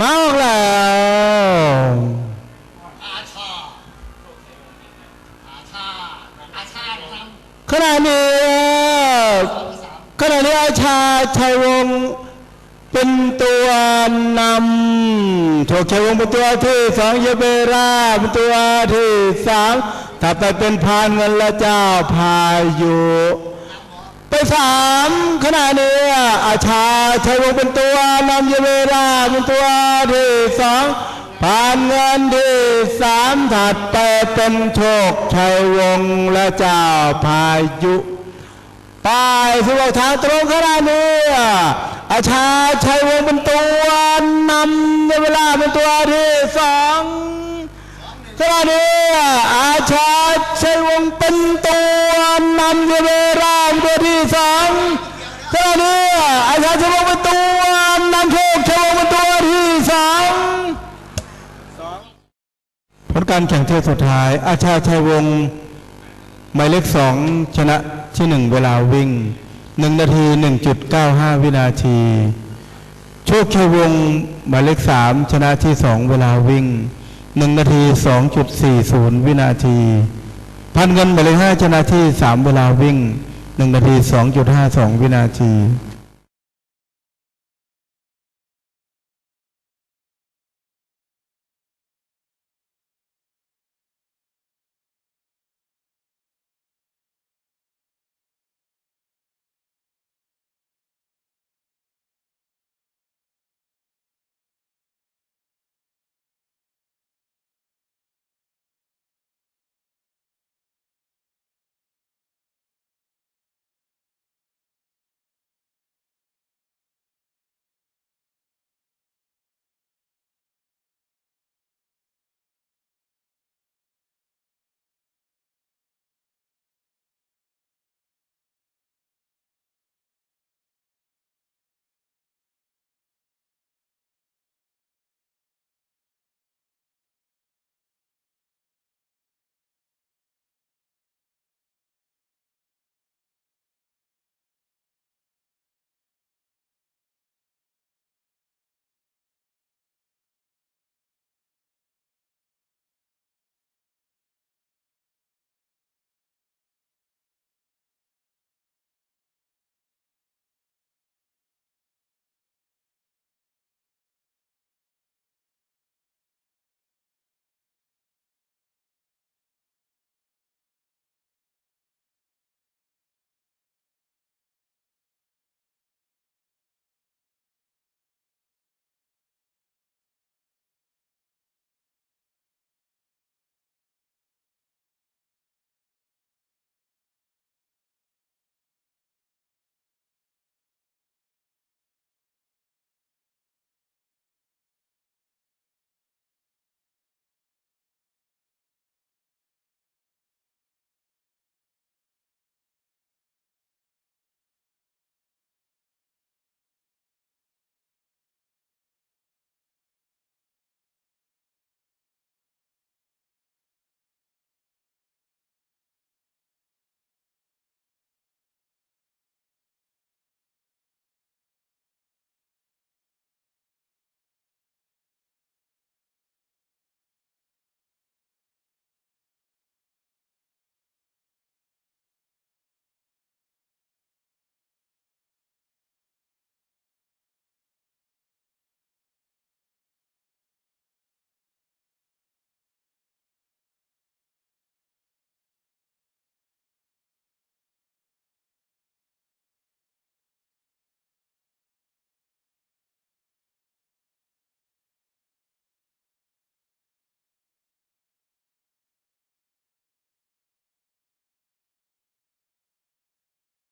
มาออกแล้วอาชาอาชาอาชานะครับขณะนี้ขณะนี้อาชาชัยวงศ์เป็นตัวนำโชคชัยวงศ์เป็นตัวที่สองเยเบราเป็นตัวที่สามถ้าไปเป็นพานเงินละเจ้าพายุ ไปสามขณะนี้อาชาชัยวงเป็นตัวนำเยเบราเป็นตัวที่สองพานเงินที่สามถัดไปเป็นโชคชัยวงและเจ้าพายุไปสู่ออกทางตรงขนาดนี้อาชาชัยวงเป็นตัวนำในเวลาเป็นตัวที่สองขณะนี้อาชาชัยวงเป็นตัวนำในเวลาเป็นตัวที่สอง ขณะนี้อาชาชัยวงศ์เป็นตัวนำโชคชัยวงศ์เป็นตัวที่สองผลการแข่งเทสุดท้าย อาชาชัยวงศ์หมายเลขสองชนะที่หนึ่งเวลาวิ่งหนึ่งนาทีหนึ่งจุดเก้าห้าวินาที โชคชัยวงศ์หมายเลขสามชนะที่สองเวลาวิ่งหนึ่งนาทีสองจุดสี่ศูนย์วินาที พันเงินหมายเลขห้าชนะที่สามเวลาวิ่ง หนึ่งนาทีสองจุดห้าสองวินาที